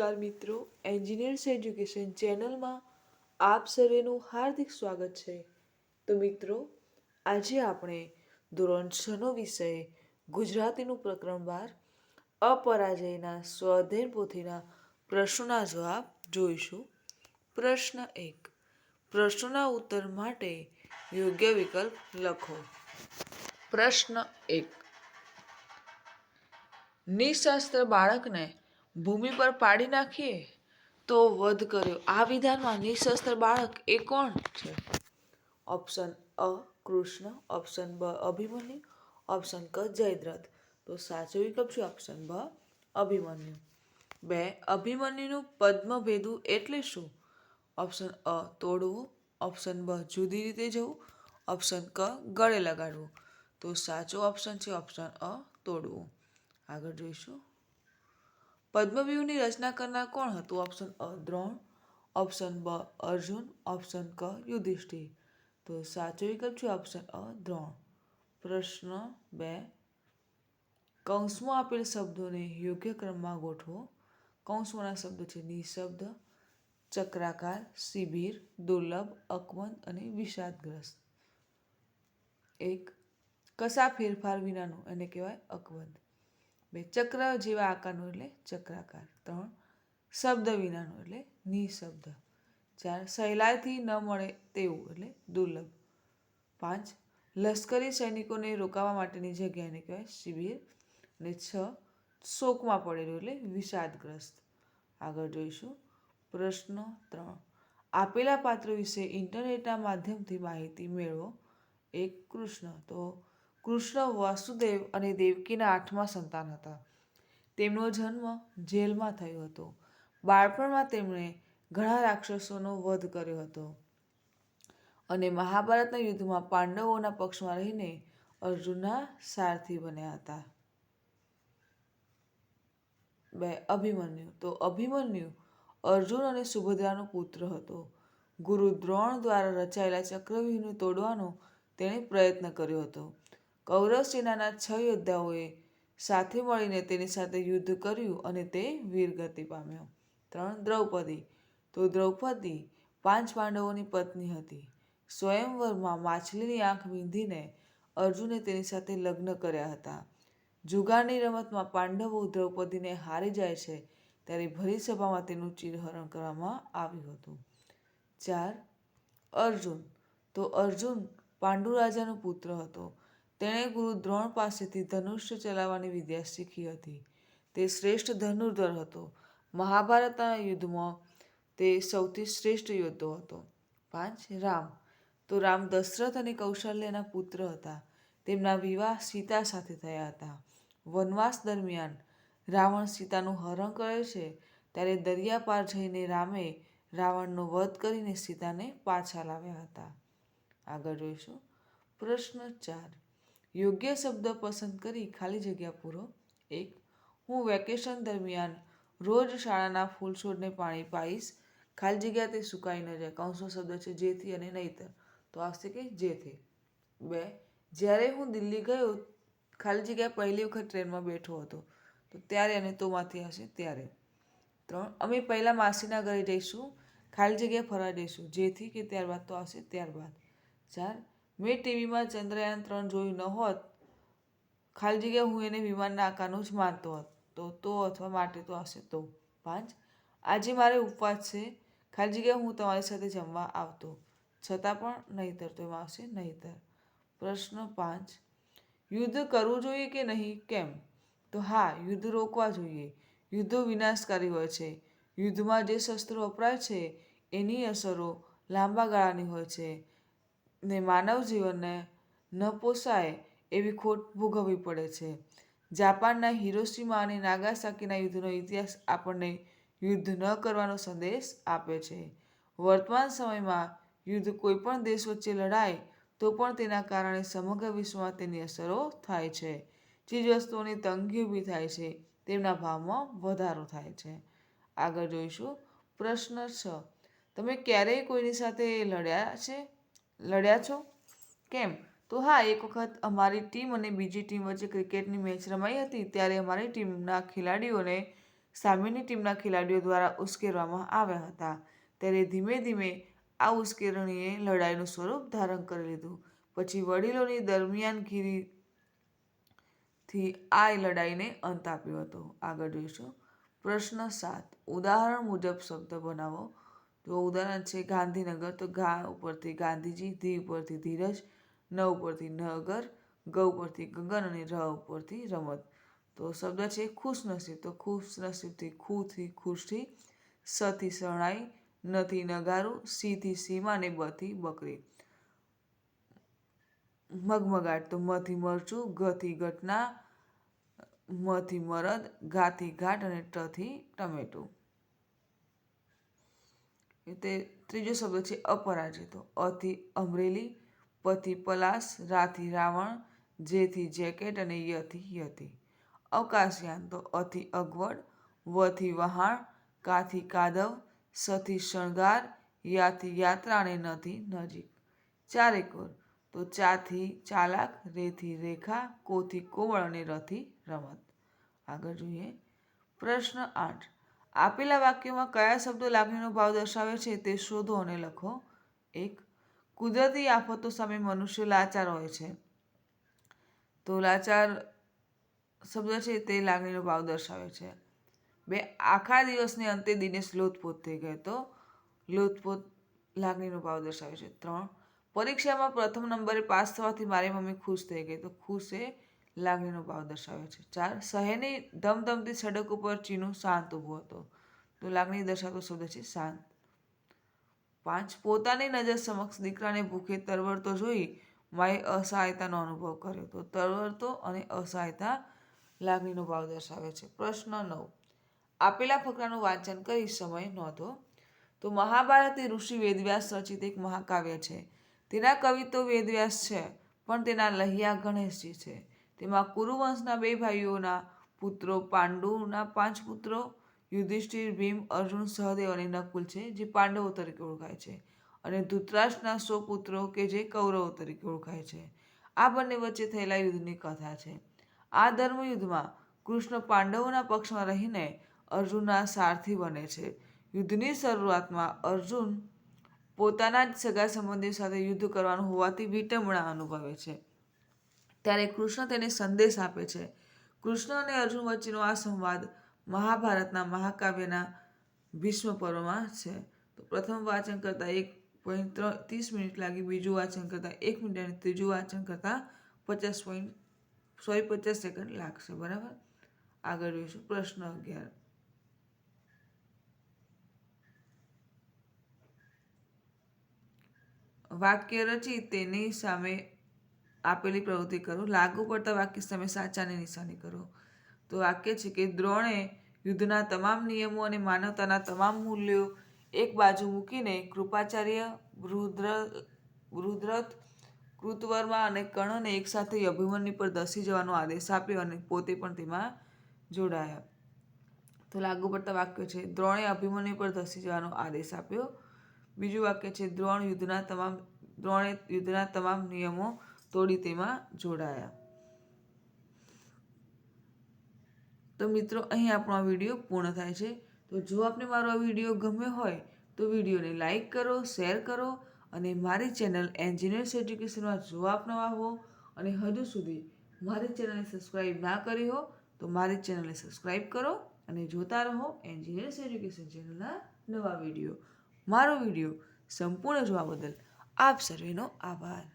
નમસ્કાર મિત્રો engineers education ચેનલમાં આપ સર્વેનું હાર્દિક સ્વાગત છે. તો મિત્રો, આજે આપણે ધોરણ છનો વિષય ગુજરાતીનું પ્રકરણ બાર, અપરાજયના સ્વાધ્યાય પોથીના પ્રશ્નોના જવાબ જોઈશું. પ્રશ્ન એક, પ્રશ્નોના ઉત્તર માટે યોગ્ય વિકલ્પ લખો. પ્રશ્ન એક, નિશસ્ત્ર બાળકને ભૂમિ પર પાડી નાખીએ તો વધ કર્યો. આ વિધાનમાં નિશસ્ત્ર બાળક એ કોણ છે? ઓપ્શન અ કૃષ્ણ. ઓપ્શન બ અભિમન્યુ. ઓપ્શન ક જયદ્રથ. તો સાચો વિકલ્પ છે ઓપ્શન બ અભિમન્યુ. બે, અભિમન્યુનું પદ્મભેદુ એટલે શું? ઓપ્શન અ તોડવું. ઓપ્શન બ જુદી રીતે જવું. ઓપ્શન ક ગળે લગાડવું. તો સાચો ઓપ્શન છે ઓપ્શન અ તોડવું. આગળ જોઈશું. પદ્મવ્યૂહની રચના કરનાર કોણ હતું? ઓપ્શન અ, દ્રોણ, ઓપ્શન બ, અર્જુન, ઓપ્શન ક, યુધિષ્ઠિર. તો સાચો વિકલ્પ છે ઓપ્શન અ, દ્રોણ. પ્રશ્ન બે. કૌંસમાં આપેલ શબ્દોને યોગ્ય ક્રમમાં ગોઠવો. કૌંસમાંના શબ્દો છે નિશબ્દ, ચક્રાકાર, શિબિર, દુર્લભ, અકબંધ અને વિષાદગ્રસ્ત. એક. કશા ફેરફાર વિનાનું એને કહેવાય અકબંધ. બે ચક્ર જેવા આકારનું એટલે ચક્રાકાર. ત્રણ શબ્દ વિનાનું એટલે નિશબ્દ. ચાર સહેલાઈથી ન મળે તેવું એટલે દુર્લભ. પાંચ લશ્કરી સૈનિકોને રોકાવા માટેની જગ્યાને કહેવાય શિબિર. અને છ શોકમાં પડેલું એટલે વિષાદગ્રસ્ત. આગળ જોઈશું પ્રશ્ન ત્રણ. આપેલા પાત્ર વિશે ઇન્ટરનેટના માધ્યમથી માહિતી મેળવો. એક કૃષ્ણ. તો કૃષ્ણ વાસુદેવ અને દેવકીના આઠમા સંતાન હતા. તેમનો જન્મ જેલમાં થયો હતો. બાળપણમાં તેમણે ઘણા રાક્ષસોનો વધ કર્યો હતો અને મહાભારતના યુદ્ધમાં પાંડવોના પક્ષમાં રહીને અર્જુનના સારથી બન્યા હતા. બે, અભિમન્યુ. તો અભિમન્યુ અર્જુન અને સુભદ્રાનો પુત્ર હતો. ગુરુ દ્રોણ દ્વારા રચાયેલા ચક્રવ્યૂહને તોડવાનો તેણે પ્રયત્ન કર્યો હતો. કૌરવ સેનાના છ યોદ્ધાઓએ સાથે મળીને તેની સાથે યુદ્ધ કર્યું અને તે વીરગતિ પામ્યો. ત્રણ દ્રૌપદી, તો દ્રૌપદી પાંચ પાંડવોની પત્ની હતી. સ્વયંવરમાં માછલીની આંખ વીંધીને અર્જુને તેની સાથે લગ્ન કર્યા હતા. જુગારની રમતમાં પાંડવો દ્રૌપદીને હારી જાય છે ત્યારે ભરી સભામાં તેનું ચિરહરણ કરવામાં આવ્યું હતું. ચાર, અર્જુન, તો અર્જુન પાંડુ રાજાનો પુત્ર હતો. તેણે ગુરુ દ્રોણ પાસેથી ધનુષ્ય ચલાવવાની વિદ્યા શીખી હતી. તે શ્રેષ્ઠ ધનુર્ધર હતો. મહાભારતના યુદ્ધમાં તે સૌથી શ્રેષ્ઠ યોદ્ધો હતો. પાંચ, રામ. તો રામ દશરથ અને કૌશલ્યના પુત્ર હતા. તેમના વિવાહ સીતા સાથે થયા હતા. વનવાસ દરમિયાન રાવણ સીતાનું હરણ કરે છે, ત્યારે દરિયા પાર જઈને રામે રાવણનો વધ કરીને સીતાને પાછા લાવ્યા હતા. આગળ જોઈશું. પ્રશ્ન ચાર. યોગ્ય શબ્દ પસંદ કરી ખાલી જગ્યા પૂરો. એક, હું વેકેશન દરમિયાન રોજ શાળાના ફૂલ છોડને પાણી પાઈશ. ખાલી જગ્યા તે સુકાઈ ન જાય. કૌંસનો શબ્દ છે જેથી અને નહીતર. તો આવશે કે જેથી. બે, જ્યારે હું દિલ્હી ગયો, ખાલી જગ્યા પહેલી વખત ટ્રેનમાં બેઠો હતો. તો ત્યારે અને તોમાંથી હશે ત્યારે. ત્રણ, અમે પહેલાં માસીના ઘરે જઈશું. ખાલી જગ્યા ફરવા જઈશું. જેથી કે ત્યારબાદ તો આવશે ત્યારબાદ. ચાર મેં ટીવીમાં ચંદ્રયાન ત્રણ જોયું ન હોત, ખાલી જગ્યા હું એને વિમાનના આકારનું જ માનતો હોત. તો તો અથવા માટે તો હશે તો? પાંચ. આજે મારે ઉપવાસ છે. ખાલી જગ્યા હું તમારી સાથે જમવા આવતો. છતાં પણ નહીતર તો એમાં આવશે નહીતર. પ્રશ્ન પાંચ. યુદ્ધ કરવું જોઈએ કે નહીં? કેમ? તો હા, યુદ્ધ રોકવા જોઈએ. યુદ્ધો વિનાશકારી હોય છે. યુદ્ધમાં જે શસ્ત્રો વપરાય છે, એની અસરો લાંબા ગાળાની હોય છે. ને માનવ જીવનને ન પોસાય એવી ખોટ ભોગવવી પડે છે. જાપાનના હિરોશિમા અને નાગાસાકીના યુદ્ધનો ઇતિહાસ આપણને યુદ્ધ ન કરવાનો સંદેશ આપે છે. વર્તમાન સમયમાં યુદ્ધ કોઈપણ દેશ વચ્ચે લડાય તો પણ તેના કારણે સમગ્ર વિશ્વમાં તેની અસરો થાય છે. ચીજવસ્તુઓની તંગી ઊભી થાય છે, તેમના ભાવમાં વધારો થાય છે. આગળ જોઈશું. પ્રશ્ન છ. તમે ક્યારેય કોઈની સાથે લડ્યા છે? લડ્યા છો? કેમ? તો હા, એક વખત અમારી ટીમ અને બીજી ટીમ વચ્ચે ક્રિકેટની મેચ રમાઈ હતી, ત્યારે અમારી ટીમના ખેલાડીઓને સામેની ટીમના ખેલાડીઓ દ્વારા ઉશ્કેરવામાં આવ્યા હતા. ત્યારે ધીમે ધીમે આ ઉશ્કેરણીએ લડાઈનું સ્વરૂપ ધારણ કરી લીધું. પછી વડીલોની દરમિયાનગીરીથી આ લડાઈને અંત આપ્યો હતો. આગળ જોઈશું. પ્રશ્ન સાત. ઉદાહરણ મુજબ શબ્દ બનાવો. તો ઉદાહરણ છે ગાંધીનગર, તો ગા ઉપરથી ગાંધીજી, ધી ઉપરથી ધીરજ, ન ઉપરથી નગર ગ ઉપરથી ગગન અને ર ઉપરથી રમત. તો શબ્દ છે ખુશનસીબ તો ખુશનસીબથી ખુથી ખુશથી, સથી શરણાઈ, નથી નગારું, સીથી સીમા અને બથી બકરી. મગમગાટ, તો મથી મરચું, ગથી ઘટના, મથી મરદ, ગાથી ઘાટ અને ટથી ટમેટું. તે ત્રીજો શબ્દ છે અપરાજિતો. અથી અમરેલી પથી પલાસ રાથી રાવણ, જેથી જેકેટ અને યથી યતી. અવકાશયાન તો અથી અગવડ, વથી વહાણ, કાથી કાદવ, સથી શણગાર યાથી યાત્રા નથી નજીક. ચારેકોર તો ચાથી ચાલાક રેથી રેખા, કોથી કોવળ અને રથી રમત. આગળ જોઈએ. પ્રશ્ન આઠ. આપેલા વાક્યમાં કયા શબ્દો લાગણીનો ભાવ દર્શાવે છે તે શોધો અને લખો. એક, કુદરતી આફતો સામે મનુષ્ય લાચાર હોય છે. તો લાચાર શબ્દ છે તે લાગણીનો ભાવ દર્શાવે છે. બે, આખા દિવસને અંતે દિનેશ લોથપોત થઈ ગયો તો લોથપોત લાગણીનો ભાવ દર્શાવે છે. ત્રણ, પરીક્ષામાં પ્રથમ નંબરે પાસ થવાથી મારી મમ્મી ખુશ થઈ ગઈ. તો ખુશ એ લાગણીનો ભાવ દર્શાવે છે. ચાર, શહેરની ધમધમતી સડક ઉપર ચીનું શાંત ઊભો હતો. તો લાગણી દર્શાવતો શબ્દ છે શાંત. પાંચ, પોતાની નજર સમક્ષ દીકરાને ભૂખે તરવરતો જોઈ માએ અસહાયતાનો અનુભવ કર્યો. તો તરવરતો અને અસહાયતા લાગણીનો ભાવ દર્શાવે છે. પ્રશ્ન નવ, આપેલા ફકરાનું વાંચન કરી સમય નોંધો તો મહાભારતની ઋષિ વેદવ્યાસ રચિત એક મહાકાવ્ય છે. તેના કવિ તો વેદવ્યાસ છે, પણ તેના લહિયા ગણેશજી છે. તેમાં કુરુવંશના બે ભાઈઓના પુત્રો પાંડુના પાંચ પુત્રો, યુધિષ્ઠિર, ભીમ, અર્જુન, સહદેવ અને નકુલ છે, જે પાંડવો તરીકે ઓળખાય છે. અને ધૃતરાષ્ટ્રના સો પુત્રો કે જે કૌરવો તરીકે ઓળખાય છે. આ બંને વચ્ચે થયેલા યુદ્ધની કથા છે. આ ધર્મયુદ્ધમાં કૃષ્ણ પાંડવોના પક્ષમાં રહીને અર્જુનના સારથી બને છે. યુદ્ધની શરૂઆતમાં અર્જુન પોતાના જ સગા સંબંધીઓ સાથે યુદ્ધ કરવાનું હોવાથી વિટંબણા અનુભવે છે. ત્યારે કૃષ્ણ તેને સંદેશ આપે છે. કૃષ્ણ અને અર્જુન વચ્ચેનો આ સંવાદ મહાભારતના મહાકાવ્યના ભીષ્મ પર્વમાં છે. તો પ્રથમ વાંચન કરતાં એક પોઈન્ટ ત્રણ, ત્રીસ મિનિટ લાગી, બીજું વાંચન કરતાં એક મિનિટ અને ત્રીજું વાંચન કરતાં પચાસ પોઈન્ટ સોય પચાસ સેકન્ડ લાગશે. બરાબર? આગળ જોઈશું. પ્રશ્ન અગિયાર. વાક્ય રચી તેની સામે આપેલી પ્રવૃત્તિ કરો. લાગુ પડતા વાક્ય સામે સાચાની નિશાની કરો. તો વાક્ય છે કે દ્રોણે યુદ્ધના તમામ નિયમો અને માનવતાના તમામ મૂલ્યો એક બાજુ મૂકીને કૃપાચાર્ય, રુદ્ર રુદ્રથ કૃતવર્મા અને કર્ણને એકસાથે અભિમન્યુ પર ધસી જવાનો આદેશ આપ્યો અને પોતે પણ તેમાં જોડાયા. તો લાગુ પડતા વાક્ય છે, દ્રોણે અભિમન્યુ પર ધસી જવાનો આદેશ આપ્યો. બીજું વાક્ય છે, દ્રોણ યુદ્ધના તમામ, દ્રોણે યુદ્ધના તમામ નિયમો તોડી તેમાં જોડાયા. તો મિત્રો, અહીં આપણો આ વીડિયો પૂર્ણ થાય છે. તો જો આપને મારો આ વીડિયો ગમ્યો હોય, તો વિડીયોને લાઈક કરો, શેર કરો અને મારી ચેનલ એન્જિનિયર્સ એજ્યુકેશનમાં જો આપ નવા હો અને હજુ સુધી મારી ચેનલને સબસ્ક્રાઈબ ના કરી હો, તો મારી ચેનલને સબસ્ક્રાઈબ કરો અને જોતા રહો એન્જિનિયર્સ એજ્યુકેશન ચેનલના નવા વીડિયો. મારો વીડિયો સંપૂર્ણ જોવા બદલ આપ સર્વેનો આભાર.